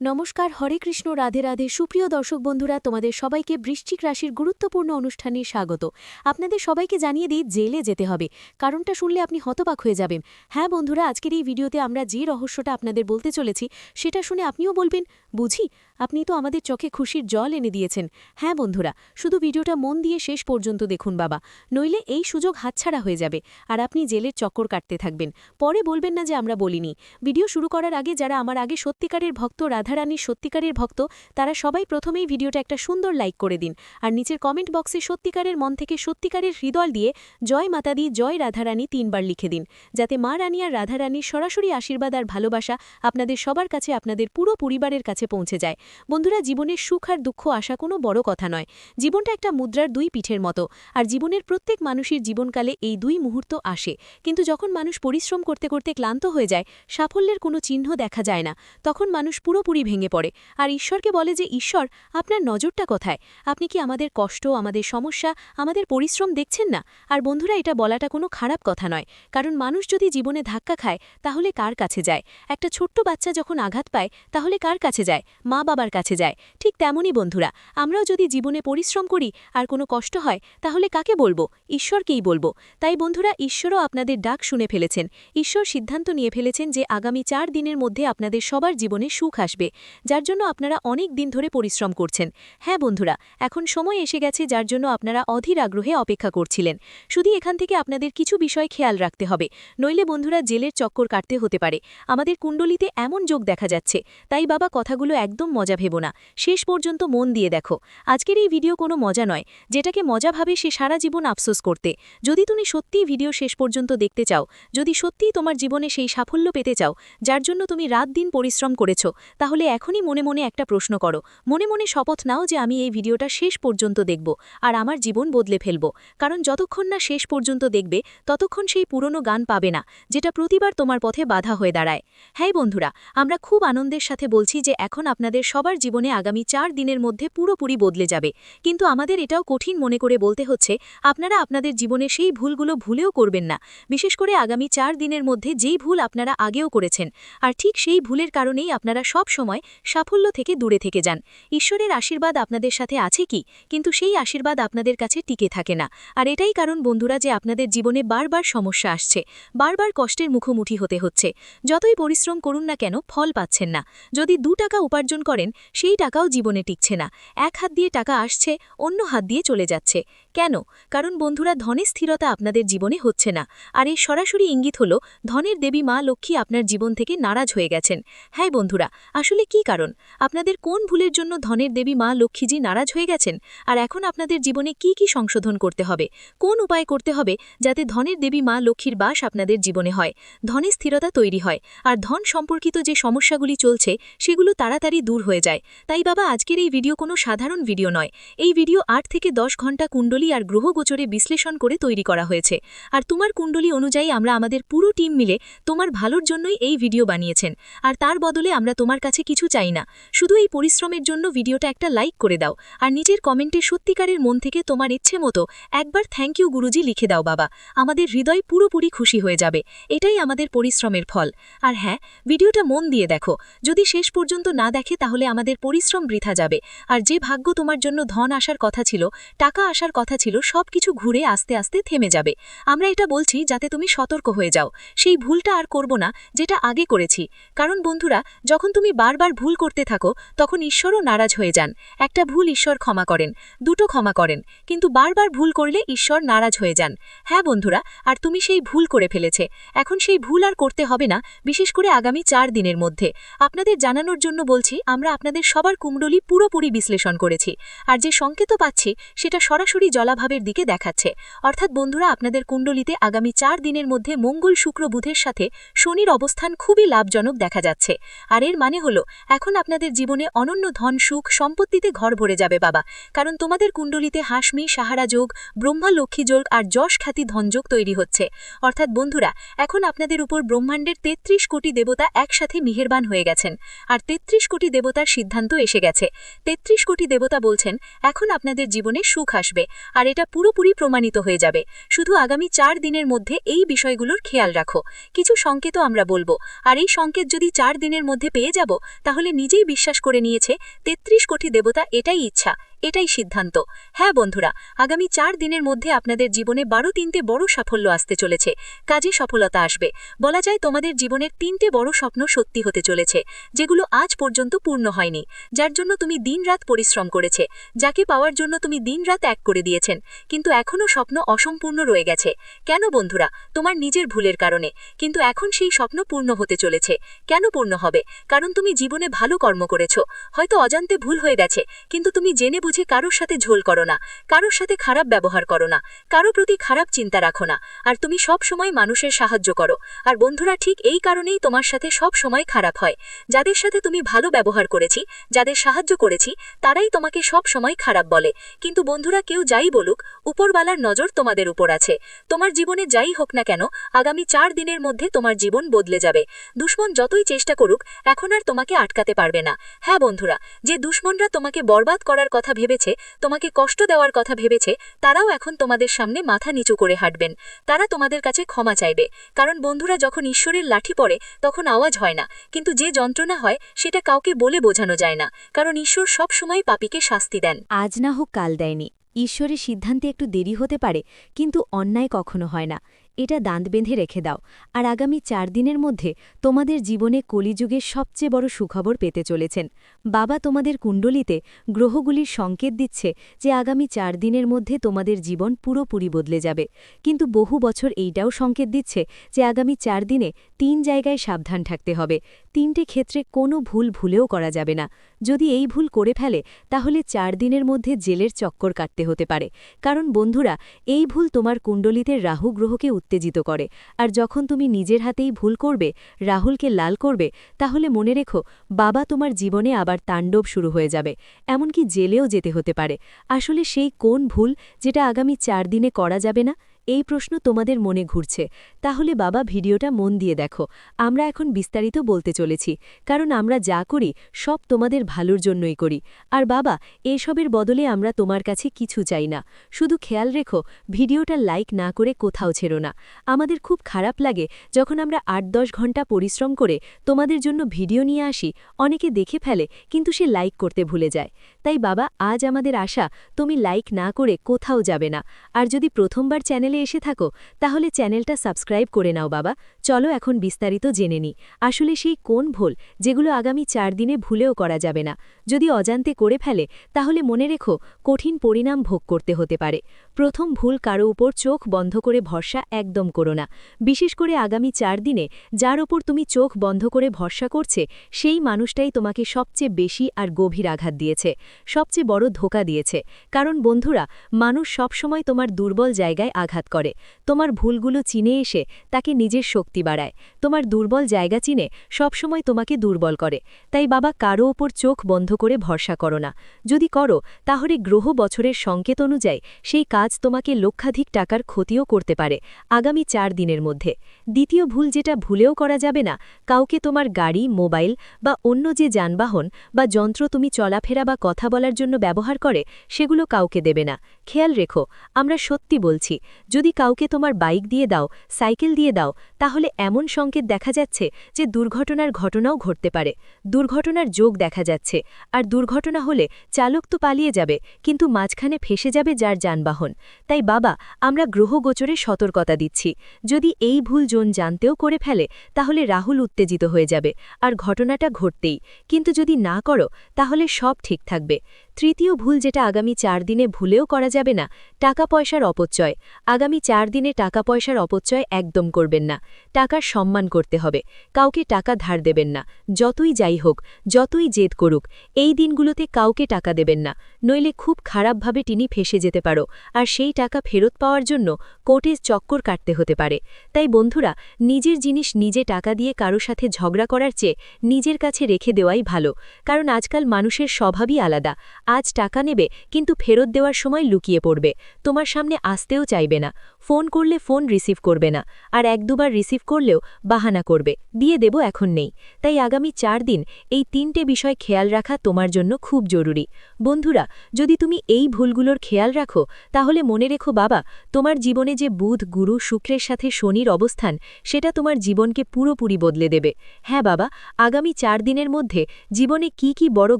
নমস্কার, হরে কৃষ্ণ, রাধে রাধে। সুপ্রিয় দর্শক বন্ধুরা, তোমাদের সবাইকে বৃশ্চিক রাশির গুরুত্বপূর্ণ অনুষ্ঠানে স্বাগত। আপনাদের সবাইকে জানিয়ে দিই, জেলে যেতে হবে। কারণটা শুনলে আপনি হতবাক হয়ে যাবেন। হ্যাঁ বন্ধুরা, আজকের এই ভিডিওতে আমরা যে রহস্যটা আপনাদের বলতে চলেছি, সেটা শুনে আপনিও বলবেন, বুঝি? আপনি তো আমাদের চোখে খুশির জল এনে দিয়েছেন। হ্যাঁ বন্ধুরা, শুধু ভিডিওটা মন দিয়ে শেষ পর্যন্ত দেখুন বাবা, নইলে এই সুযোগ হাতছাড়া হয়ে যাবে আর আপনি জেলের চক্কর কাটতে থাকবেন। পরে বলবেন না যে আমরা বলিনি। ভিডিও শুরু করার আগে যারা আমার আগে সত্যিকারের ভক্ত, রাধারানীর সত্যিকারের ভক্ত, তারা সবাই প্রথমেই ভিডিওটা একটা সুন্দর লাইক করে দিন আর নিচের কমেন্ট বক্সে সত্যিকারের মন থেকে সত্যিকারের হৃদয় দিয়ে জয় মাতাদি জয় রাধারানী তিনবার লিখে দিন। যাতে মা রানী আর রাধারানীর সরাসরি আশীর্বাদ আর ভালোবাসা আপনাদের সবার কাছে, আপনাদের পুরো পরিবারের কাছে পৌঁছে যায়। বন্ধুরা, জীবনের সুখ আর দুঃখ আসা কোনো বড় কথা নয়। জীবনটা একটা মুদ্রার দুই পিঠের মতো, আর জীবনের প্রত্যেক মানুষের জীবনকালে এই দুই মুহূর্ত আসে। কিন্তু যখন মানুষ পরিশ্রম করতে করতে ক্লান্ত হয়ে যায়, সাফল্যের কোনো চিহ্ন দেখা যায় না। তখন মানুষ পুরোপুরি ভেঙে পড়ে। আর ঈশ্বরকে বলে যে, ঈশ্বর, আপনার নজরটা কোথায়? আপনি কি আমাদের কষ্ট, আমাদের সমস্যা, আমাদের পরিশ্রম দেখছেন না? আর বন্ধুরা, এটা বলাটা কোনো খারাপ কথা নয়। কারণ মানুষ যদি জীবনে ধাক্কা খায়, তাহলে কার কাছে যায়? একটা ছোট্ট বাচ্চা যখন আঘাত পায়, তাহলে কার কাছে যায়? মা বাবার কাছে যায়। ঠিক তেমনই বন্ধুরা, আমরাও যদি জীবনে পরিশ্রম করি আর কোনো কষ্ট হয়, তাহলে কাকে বলব? ঈশ্বরকেই বলব। তাই বন্ধুরা, ঈশ্বরও আপনাদের ডাক শুনে ফেলেছেন। ঈশ্বর সিদ্ধান্ত নিয়ে ফেলেছেন যে আগামী চার দিনের মধ্যে আপনাদের সবার জীবনে সুখ আসবে, যার জন্য আপনারা অনেক দিন ধরে পরিশ্রম করছেন। হ্যাঁ বন্ধুরা, এখন সময় এসে গেছে যার জন্য আপনারা অধীর আগ্রহে অপেক্ষা করছিলেন। শুধু এখান থেকে আপনাদের কিছু বিষয় খেয়াল রাখতে হবে। নইলে বন্ধুরা, জেলের চক্কর কাটতে হতে পারে। আমাদের কুণ্ডলিতে এমন যোগ দেখা যাচ্ছে। তাই বাবা কথাগুলো একদম মজা ভেবো না। শেষ পর্যন্ত মন দিয়ে দেখো। আজকের এই ভিডিও কোনো মজা নয়। যেটাকে মজা ভাবে সে সারা জীবন আফসোস করতে। যদি তুমি সত্যিই ভিডিও শেষ পর্যন্ত দেখতে চাও, যদি সত্যিই তোমার জীবনে সেই সাফল্য পেতে চাও, যার জন্য তুমি রাত দিন পরিশ্রম করেছ, তাহলে এখনই মনে মনে একটা প্রশ্ন করো। মনে মনে শপথ নাও যে আমি এই ভিডিওটা শেষ পর্যন্ত দেখব আর আমার জীবন বদলে ফেলব। কারণ যতক্ষণ না শেষ পর্যন্ত দেখবে, ততক্ষণ সেই পুরনো গান পাবে না, যেটা প্রতিবার তোমার পথে বাধা হয়ে দাঁড়ায়। হ্যাঁ বন্ধুরা, আমরা খুব আনন্দের সাথে বলছি যে এখন আপনাদের সবার জীবনে আগামী চার দিনের মধ্যে পুরোপুরি বদলে যাবে। কিন্তু আমাদের এটাও কঠিন মনে করে বলতে হচ্ছে, আপনারা আপনাদের জীবনে সেই ভুলগুলো ভুলেও করবেন না। বিশেষ করে আগামী চার দিনের মধ্যে যেই ভুল আপনারা আগেও করেছেন, আর ঠিক সেই ভুলের কারণেই আপনারা সব সময় সাফল্য থেকে দূরে থেকে যান। ঈশ্বরের আশীর্বাদ আপনাদের সাথে আছে কি? কিন্তু সেই আশীর্বাদ আপনাদের কাছে টিকে থাকে না। আর এটাই কারণ বন্ধুরা যে আপনাদের জীবনে বারবার সমস্যা আসছে, বারবার কষ্টের মুখোমুখি হতে হচ্ছে। যতই পরিশ্রম করুন না কেন, ফল পাচ্ছেন না। যদি দু টাকা উপার্জন করেন সেই টাকাও জীবনে টিকছে না। এক হাত দিয়ে টাকা আসছে, অন্য হাত দিয়ে চলে যাচ্ছে। কেন? কারণ বন্ধুরা, ধনের স্থিরতা আপনাদের জীবনে হচ্ছে না। আর এই সরাসরি ইঙ্গিত হল, ধনের দেবী মা লক্ষ্মী আপনার জীবন থেকে নারাজ হয়ে গেছেন। হ্যাঁ বন্ধুরা, আসলে কি কারণ? আপনাদের কোন ভুলের জন্য ধনের দেবী মা লক্ষ্মীজি নারাজ হয়ে গেছেন? আর এখন আপনাদের জীবনে কি কি সংশোধন করতে হবে? কোন উপায় করতে হবে যাতে ধনের দেবী মা লক্ষ্মীর বাস আপনাদের জীবনে হয়? ধনের স্থিরতা তৈরি হয়। আর ধন সম্পর্কিত যে সমস্যাগুলি চলছে, সেগুলো তাড়াতাড়ি দূর হয়ে যায়। তাই বাবা, আজকের এই ভিডিও কোনো সাধারণ ভিডিও নয়। এই ভিডিও আট থেকে দশ ঘণ্টা কুণ্ডলী আর গ্রহগোচরে বিশ্লেষণ করে তৈরি করা হয়েছে। আর তোমার কুণ্ডলী অনুযায়ী আমরা আমাদের পুরো টিম মিলে তোমার ভালোর জন্যই এই ভিডিও বানিয়েছেন। আর তার বদলে আমরা তোমার কাছে কিছু চাই না। শুধু এই পরিশ্রমের জন্য ভিডিওটা একটা লাইক করে দাও। আর নিজের কমেন্টে সত্যিকারের মন থেকে তোমার ইচ্ছে মতো একবার থ্যাংক ইউ গুরুজি লিখে দাও বাবা। আমাদের হৃদয় পুরোপুরি খুশি হয়ে যাবে। এটাই আমাদের পরিশ্রমের ফল। আর হ্যাঁ ভিডিওটা মন দিয়ে দেখো। যদি শেষ পর্যন্ত না দেখে তাহলে আমাদের পরিশ্রম বৃথা যাবে। আর যে ভাগ্য তোমার জন্য ধন আসার কথা ছিল, টাকা আসার কথা ছিল সব কিছু ঘুরে আস্তে আস্তে থেমে যাবে। আমরা এটা বলছি যাতে তুমি সতর্ক হয়ে যাও। সেই ভুলটা আর করব না, যেটা আগে করেছি। কারণ বন্ধুরা, যখন তুমি বারবার ভুল করতে থাকো, তখন ঈশ্বরও নারাজ হয়ে যান। একটা ভুল ঈশ্বর ক্ষমা করেন, দুটো ক্ষমা করেন। কিন্তু বারবার ভুল করলে ঈশ্বর নারাজ হয়ে যান। হ্যাঁ বন্ধুরা, আর তুমি সেই ভুল করে ফেলেছে। এখন সেই ভুল আর করতে হবে না, বিশেষ করে আগামী চার দিনের মধ্যে। আপনাদের জানানোর জন্য বলছি, আমরা আপনাদের সবার কুমডলি পুরোপুরি বিশ্লেষণ করেছি। আর যে সংকেত পাচ্ছি, সেটা সরাসরি জলাভাবের দিকে দেখাচ্ছে। অর্থাৎ বন্ধুরা, আপনাদের কুণ্ডলিতে আগামী চার দিনের মধ্যে মঙ্গল শুক্র বুধের সাথে শনির অবস্থান খুবই লাভজনক দেখা যাচ্ছে। আর এর মানে হলো, এখন আপনাদের জীবনে অনন্য ধন সুখ সম্পত্তিতে ঘর ভরে যাবে বাবা। কারণ তোমাদের কুণ্ডলিতে হাসমি, সাহারা যোগ, ব্রহ্মা লক্ষ্মী যোগ আর যশ খ্যাতি ধনযোগ তৈরি হচ্ছে। অর্থাৎ বন্ধুরা, এখন আপনাদের উপর ব্রহ্মাণ্ডের তেত্রিশ কোটি দেবতা একসাথে মিহেরবান হয়ে গেছেন। আর তেত্রিশ কোটি দেবতার সিদ্ধান্ত এসে গেছে। তেত্রিশ কোটি দেবতা বলছেন, এখন আপনাদের জীবনে সুখ আসবে, আর এটা পুরোপুরি প্রমাণিত হয়ে যাবে। শুধু আগামী চার দিনের মধ্যে এই বিষয়গুলোর খেয়াল রাখো। কিছু সংকেতও আমরা বলব। আর এই সংকেত যদি চার দিনের মধ্যে পেয়ে যাব, তাহলে নিজেই বিশ্বাস করে নিয়েছে, তেত্রিশ কোটি দেবতা এটাই ইচ্ছা। এটাই সিদ্ধান্ত। হ্যাঁ বন্ধুরা, আগামী চার দিনের মধ্যে আপনাদের জীবনে বারো তিনটে বড় সাফল্য আসতে চলেছে। কাজে সফলতা আসবে। বলা যায় তোমাদের জীবনের তিনটে বড় স্বপ্ন সত্যি হতে চলেছে, যেগুলো আজ পর্যন্ত পূর্ণ হয়নি, যার জন্য তুমি দিনরাত পরিশ্রম করেছে, যাকে পাওয়ার জন্য তুমি দিনরাত এক করে দিয়েছেন, কিন্তু এখনও স্বপ্ন অসম্পূর্ণ রয়ে গেছে। কেন বন্ধুরা? তোমার নিজের ভুলের কারণে। কিন্তু এখন সেই স্বপ্ন পূর্ণ হতে চলেছে। কেন পূর্ণ হবে? কারণ তুমি জীবনে ভালো কর্ম করেছ। হয়তো অজান্তে ভুল হয়ে গেছে, কিন্তু তুমি জেনে বুঝে কারোর সাথে ঝোল করো না, কারোর সাথে খারাপ ব্যবহার করো না, কারও প্রতি খারাপ চিন্তা রাখো না, আর তুমি সব সময় মানুষের সাহায্য করো, আর বন্ধুরা ঠিক এই কারণেই তোমার সাথে সব সময় খারাপ হয়। যাদের সাথে তুমি ভালো ব্যবহার করেছি, যাদের সাহায্য করেছি, তারাই তোমাকে সব সময় খারাপ বলে। কিন্তু বন্ধুরা কেউ যাই বলুক উপরবালার নজর তোমাদের উপর আছে। তোমার জীবনে যাই হোক না কেন, আগামী চার দিনের মধ্যে তোমার জীবন বদলে যাবে। দুশ্মন যতই চেষ্টা করুক, এখন আর তোমাকে আটকাতে পারবে না। হ্যাঁ বন্ধুরা, যে দুশ্মনরা তোমাকে বরবাদ করার কথা ভেবেছে, তোমাকে কষ্ট দেওয়ার কথা ভেবেছে, তারাও এখন তোমাদের সামনে মাথা নিচু করে হাঁটবেন। তারা তোমাদের কাছে ক্ষমা চাইবে। কারণ বন্ধুরা যখন ঈশ্বরের লাঠি পড়ে, তখন আওয়াজ হয় না। কিন্তু যে যন্ত্রণা হয়, সেটা কাউকে বলে বোঝানো যায় না। কারণ ঈশ্বর সব সময় পাপীকে শাস্তি দেন। আজ না হোক কাল দেয়নি। ঈশ্বরের সিদ্ধান্তে একটু দেরি হতে পারে, কিন্তু অন্যায় কখনো হয় না। এটা দাঁত বেঁধে রেখে দাও। আর আগামী চার দিনের মধ্যে তোমাদের জীবনে কলিযুগের সবচেয়ে বড় সুখবর পেতে চলেছেন। বাবা তোমাদের কুণ্ডলিতে গ্রহগুলির সংকেত দিচ্ছে যে আগামী চার দিনের মধ্যে তোমাদের জীবন পুরোপুরি বদলে যাবে। কিন্তু বহু বছর এইটাও সংকেত দিচ্ছে যে আগামী চার দিনে তিন জায়গায় সাবধান থাকতে হবে। তিনটে ক্ষেত্রে কোনো ভুল ভুলেও করা যাবে না। যদি এই ভুল করে ফেলে, তাহলে চার দিনের মধ্যে জেলের চক্কর কাটতে হতে পারে। কারণ বন্ধুরা, এই ভুল তোমার কুণ্ডলিতে রাহু গ্রহকে উত্তেজিত করে। আর যখন তুমি নিজের হাতেই ভুল করবে, রাহুলকে লাল করবে, তাহলে মনে রেখো, বাবা তোমার জীবনে আবার তাণ্ডব শুরু হয়ে যাবে। এমনকি জেলেও যেতে হতে পারে। আসলে সেই কোন ভুল যেটা আগামী চার দিনে করা যাবে না? এই প্রশ্ন তোমাদের মনে ঘুরছে। তাহলে বাবা ভিডিওটা মন দিয়ে দেখো। আমরা এখন বিস্তারিত বলতে চলেছি, কারণ আমরা যা করি সব তোমাদের ভালোর জন্যই করি। আর বাবা, এসবের বদলে আমরা তোমার কাছে কিছু চাই না। শুধু খেয়াল রেখো, ভিডিওটা লাইক না করে কোথাও ছেড়ো না। আমাদের খুব খারাপ লাগে যখন আমরা আট দশ ঘণ্টা পরিশ্রম করে তোমাদের জন্য ভিডিও নিয়ে আসি, অনেকে দেখে ফেলে, কিন্তু সে লাইক করতে ভুলে যায়। তাই বাবা, আজ আমাদের আশা, তুমি লাইক না করে কোথাও যাবে না। আর যদি প্রথমবার চ্যানেলে এসে থাকো, তাহলে চ্যানেলটা সাবস্ক্রাইব করে নাও বাবা। চলো এখন বিস্তারিত জেনে নি আসলে সেই কোন ভুল যেগুলো আগামী চার দিনে ভুলেও করা যাবে না। যদি অজান্তে করে ফেলে, তাহলে মনে রেখো কঠিন পরিণাম ভোগ করতে হতে পারে। প্রথম ভুল কারও উপর চোখ বন্ধ করে ভরসা একদম করো না। বিশেষ করে আগামী চার দিনে যার ওপর তুমি চোখ বন্ধ করে ভরসা করছে, সেই মানুষটাই তোমাকে সবচেয়ে বেশি আর গভীর আঘাত দিয়েছে, সবচেয়ে বড় ধোকা দিয়েছে। কারণ বন্ধুরা, মানুষ সবসময় তোমার দুর্বল জায়গায় আঘাত করে। তোমার ভুলগুলো চিনে এসে তাকে নিজের শক্তি বাড়ায়। তোমার দুর্বল জায়গা চিনে সবসময় তোমাকে দুর্বল করে। তাই বাবা কারও ওপর চোখ বন্ধ করে ভরসা করো না। যদি করো, তাহলে গ্রহ বছরের সংকেত অনুযায়ী সেই কাজ তোমাকে লক্ষাধিক টাকার ক্ষতিও করতে পারে আগামী চার দিনের মধ্যে। দ্বিতীয় ভুল যেটা ভুলেও করা যাবে না, কাউকে তোমার গাড়ি, মোবাইল বা অন্য যে যানবাহন বা যন্ত্র তুমি চলাফেরা বা কথা বলার জন্য ব্যবহার করে, সেগুলো কাউকে দেবে না। খেয়াল রেখো, আমরা সত্যি বলছি যদি কাউকে তোমার বাইক দিয়ে দাও, সাইকেল দিয়ে দাও, তাহলে এমন সংকেত দেখা যাচ্ছে যে দুর্ঘটনার ঘটনাও ঘটতে পারে। দুর্ঘটনার যোগ দেখা যাচ্ছে, আর দুর্ঘটনা হলে চালক তো পালিয়ে যাবে, কিন্তু মাঝখানে ফেসে যাবে যার যানবাহন। তাই বাবা, আমরা গ্রহগোচরে সতর্কতা দিচ্ছি। যদি এই ভুল জোন জানতেও করে ফেলে, তাহলে রাহুল উত্তেজিত হয়ে যাবে, আর ঘটনাটা ঘটতেই। কিন্তু যদি না করো, তাহলে সব ঠিক থাকবে। তৃতীয় ভুল যেটা আগামী চার দিনে ভুলেও করা যাবে না, টাকা পয়সার অপচয়। আগামী চার দিনে টাকা পয়সার অপচয় একদম করবেন না। টাকার সম্মান করতে হবে। কাউকে টাকা ধার দেবেন না। যতই যাই হোক, যতই জেদ করুক, এই দিনগুলোতে কাউকে টাকা দেবেন না। নইলে খুব খারাপভাবে টিনি ফেসে যেতে পারো। আর সেই টাকা ফেরত পাওয়ার জন্য কোর্টে চক্কর কাটতে হতে পারে। তাই বন্ধুরা, নিজের জিনিস নিজে টাকা দিয়ে কারও সাথে ঝগড়া করার চেয়ে নিজের কাছে রেখে দেওয়াই ভালো। কারণ আজকাল মানুষের স্বভাবই আলাদা। আজ টাকা নেবে, কিন্তু ফেরত দেওয়ার সময় লুকিয়ে পড়বে। তোমার সামনে আসতেও চাইবে না। ফোন করলে ফোন রিসিভ করবে না, আর এক দুবার রিসিভ করলেও বাহানা করবে। দিয়ে দেব এখন নেই। তাই আগামী চার দিন এই তিনটে বিষয় খেয়াল রাখা তোমার জন্য খুব জরুরি। বন্ধুরা, যদি তুমি এই ভুলগুলোর খেয়াল রাখো, তাহলে মনে রেখো, বাবা, তোমার জীবনে যে বুধ, গুরু, শুক্রের সাথে শনির অবস্থান, সেটা তোমার জীবনকে পুরোপুরি বদলে দেবে। হ্যাঁ বাবা, আগামী চার দিনের মধ্যে জীবনে কি কি বড়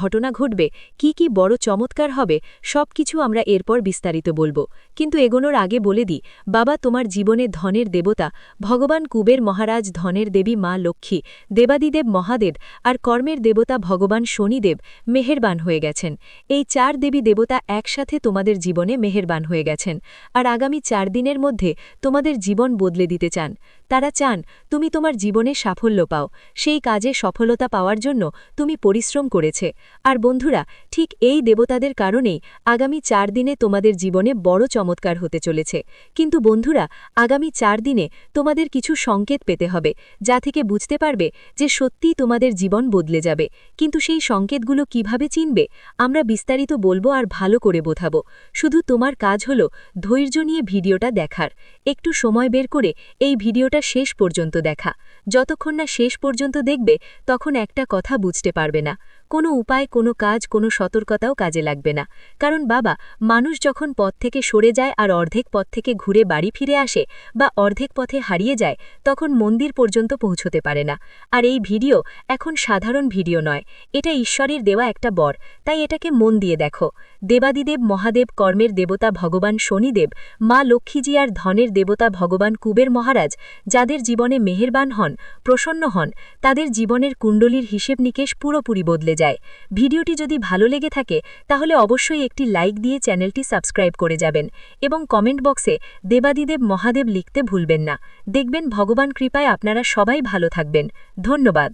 ঘটনা ঘটবে, কি কি বড় চমৎকার হবে সব কিছু আমরা এরপর বিস্তারিত বলব। কিন্তু এগোনোর আগে বলে দিই, বাবা তোমার জীবনে ধনের দেবতা, ভগবান কুবের মহারাজ ধনের দেবী মা লক্ষ্মী, দেবাদিদেব মহাদেব আর কর্মের দেবতা ভগবান শনিদেব মেহেরবান হয়ে গেছেন। এই চার দেবী দেবতা একসাথে তোমাদের জীবনে মেহেরবান হয়ে গেছেন। আর আগামী চার দিনের মধ্যে তোমাদের জীবন বদলে দিতে চান। তারা চান, তুমি তোমার জীবনে সাফল্য পাও। সেই কাজে সফলতা পাওয়ার জন্য তুমি পরিশ্রম করেছে। আর বন্ধুরা, ঠিক এই দেবতাদের কারণেই আগামী চার দিনে তোমাদের জীবনে বড় চমৎকার হতে চলেছে। কিন্তু বন্ধুরা, আগামী চার দিনে তোমাদের কিছু সংকেত পেতে হবে, যা থেকে বুঝতে পারবে যে সত্যিই তোমাদের জীবন বদলে যাবে। কিন্তু সেই সংকেতগুলো কীভাবে চিনবে, আমরা বিস্তারিত বলব আর ভালো করে বোঝাবো। শুধু তোমার কাজ হলো ধৈর্য নিয়ে ভিডিওটা দেখার। একটু সময় বের করে এই ভিডিওটা শেষ পর্যন্ত দেখা। যতক্ষণ না শেষ পর্যন্ত দেখবে, তখন একটা কথা বুঝতে পারবে না। কোনো উপায়, কোনো কাজ, কোনো সতর্কতাও কাজে লাগবে না। কারণ বাবা, মানুষ যখন পথ থেকে সরে যায় আর অর্ধেক পথ থেকে ঘুরে বাড়ি ফিরে আসে বা অর্ধেক পথে হারিয়ে যায়, তখন মন্দির পর্যন্ত পৌঁছতে পারে না। আর এই ভিডিও এখন সাধারণ ভিডিও নয়। এটা ঈশ্বরের দেওয়া একটা বর। তাই এটাকে মন দিয়ে দেখো। দেবাদিদেব, মহাদেব, কর্মের দেবতা ভগবান শনিদেব, মা লক্ষ্মীজি আর ধনের দেবতা ভগবান কুবের মহারাজ যাদের জীবনে মেহেরবান হন, প্রসন্ন হন, তাদের জীবনের কুণ্ডলীর হিসেব নিকেশ পুরোপুরি বদলে যায়। ভিডিওটি যদি ভালো লেগে থাকে, তাহলে অবশ্যই একটি লাইক দিয়ে চ্যানেলটি সাবস্ক্রাইব করে যাবেন এবং কমেন্ট বক্সে দেবাদিদেব মহাদেব লিখতে ভুলবেন না। দেখবেন ভগবান কৃপায় আপনারা সবাই ভালো থাকবেন। ধন্যবাদ।